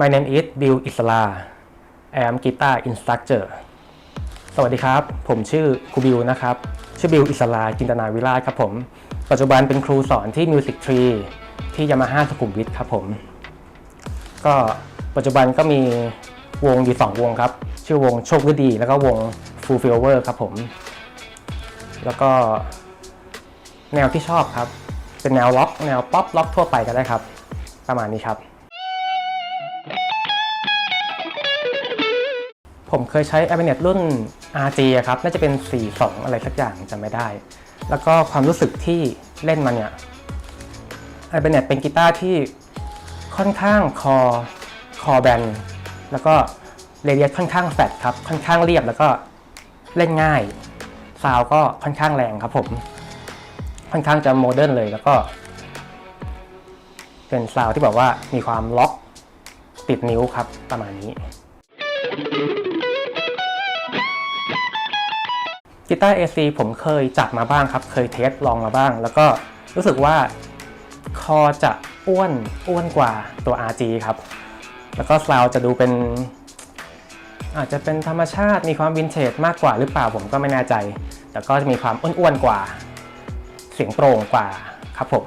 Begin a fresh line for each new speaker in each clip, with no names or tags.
My name is Bill Isla I am guitar instructor สวัสดีครับ ผมชื่อครูบิวนะครับ ชื่อบิวอิสลาจินตนาวิราชครับผม ปัจจุบันเป็นครูสอนที่ Music Tree ที่ยามาฮ่าสุขุมวิทครับผม ก็ปัจจุบันก็มีวงอยู่ 2 วงครับ ชื่อวงโชคฤดี แล้วก็วง Full f i l v e r ครับผม แล้วก็แนวที่ชอบครับ เป็นแนวล็อก แนวป๊อปล็อกทั่วไปก็ได้ครับ ประมาณนี้ครับ ผมเคยใช้ a b i n e t รุ่น RG อะครับ น่าจะเป็น 42 อะไรสักอย่างจำไม่ได้ แล้วก็ความรู้สึกที่เล่นมาเนี่ย a b i n e t เป็นกีตาร์ที่ค่อนข้างคอคอแบนแล้วก็เรเดียสค่อนข้างแฟตครับ ค่อนข้างเรียบแล้วก็เล่นง่าย ซาวก็ค่อนข้างแรงครับผม ค่อนข้างจะโมเดิร์นเลยแล้วก็ เป็นซาวที่แบบว่ามีความล็อกติดนิ้วครับประมาณนี้ กีตาร์ AC ผมเคยจับมาบ้างครับ เคยเทสลองมาบ้าง แล้วก็รู้สึกว่าคอจะอ้วนอ้วนกว่าตัว RG ครับ แล้วก็ซาวจะดูเป็น อาจจะเป็นธรรมชาติมีความวินเทจมากกว่าหรือเปล่าผมก็ไม่แน่ใจ แต่ก็จะมีความอ้วนๆกว่า เสียงโปร่งกว่าครับผม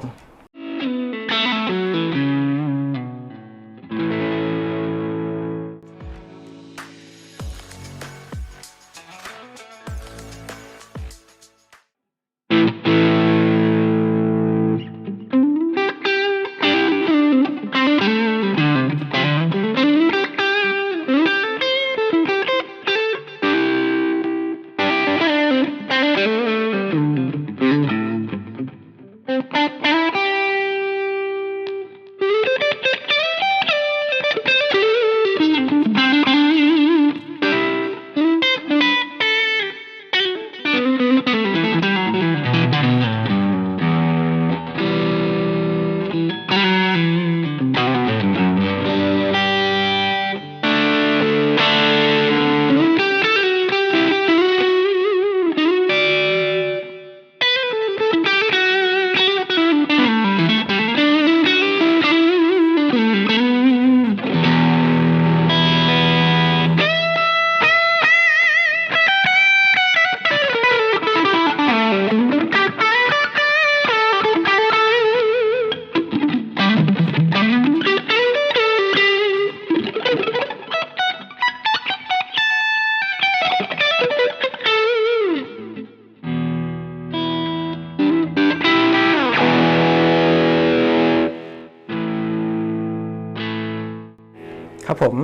ผม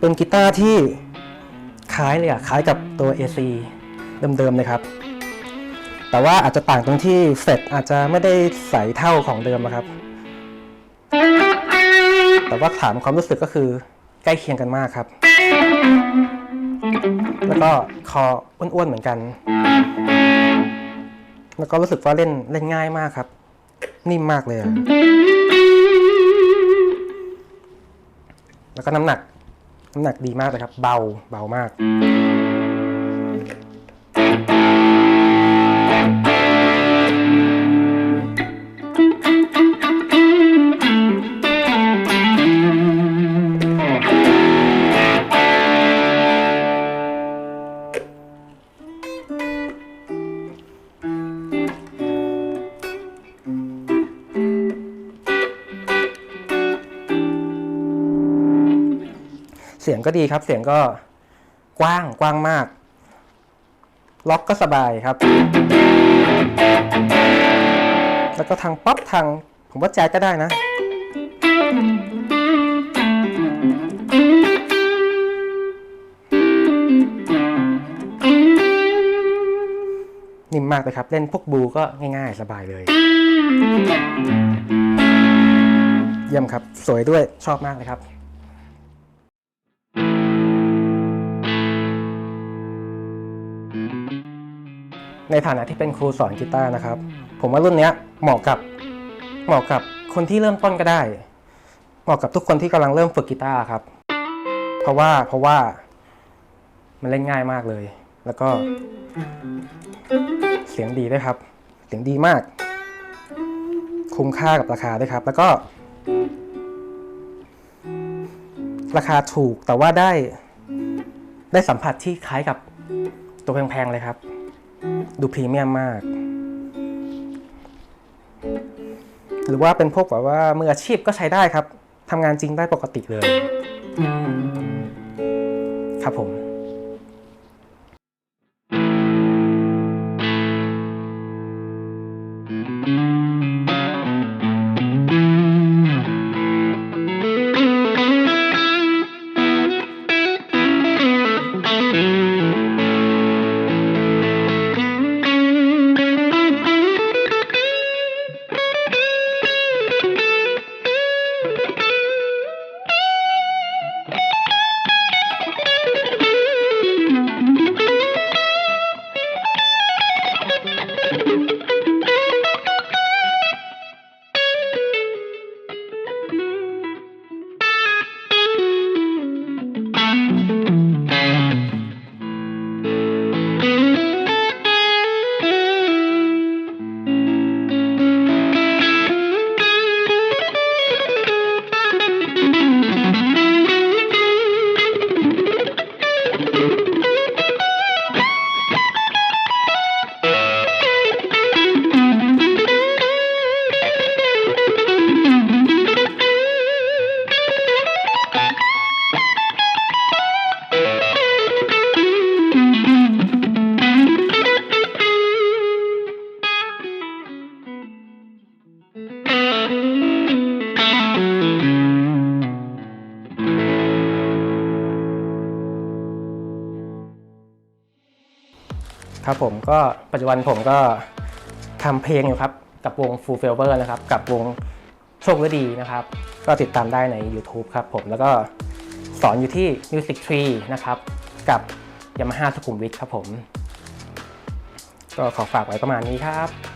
เป็นกีตาร์ที่คล้ายเลยอะคล้ายกับตัว AC เดิมๆเลยครับ แต่ว่าอาจจะต่างตรงที่เฟดอาจจะไม่ได้ใสเท่าของเดิมนะครับ แต่ว่าถามความรู้สึกก็คือใกล้เคียงกันมากครับ แล้วก็คออ้วนๆเหมือนกัน แล้วก็รู้สึกว่าเล่นเล่นง่ายมากครับ นิ่มมากเลยอะ แล้วก็น้ำหนัก น้ำหนักดีมากเลยครับ เบาเบามาก เสียงก็ดีครับ เสียงก็กว้างกว้างมาก ล็อกก็สบายครับ แล้วก็ทางป๊อปทางผมว่าแจ๊ก็ได้นะ นิ่มมากเลยครับ เล่นพวกบลูก็ง่ายๆ สบายเลย เยี่ยมครับ สวยด้วยชอบมากเลยครับ ในฐานะที่เป็นครูสอนกีตาร์นะครับ ผมว่ารุ่นนี้เหมาะกับเหมาะกับคนที่เริ่มต้นก็ได้ เหมาะกับทุกคนที่กำลังเริ่มฝึกกีตาร์ครับ เพราะว่าเพราะว่ามันเล่นง่ายมากเลย แล้วก็เสียงดีด้วยครับ เสียงดีมาก คุ้มค่ากับราคาด้วยครับ แล้วก็ ราคาถูกแต่ว่าได้ได้สัมผัสที่คล้ายกับตัวแพงๆเลยครับ ดูพรีเมียมมาก หรือว่าเป็นพวกแบบว่ามืออาชีพก็ใช้ได้ครับทำงานจริงได้ปกติเลย ครับผม ครับผมก็ปัจจุบันผมก็ทำเพลงอยู่ครับ กับวง Full Favor นะครับ กับวงโชคฤดีนะครับ ก็ติดตามได้ใน YouTube ครับผมแล้วก็สอนอยู่ที่ Music Tree นะครับ กับ Yamaha สุขุมวิทครับผม ก็ขอฝากไว้ประมาณนี้ครับ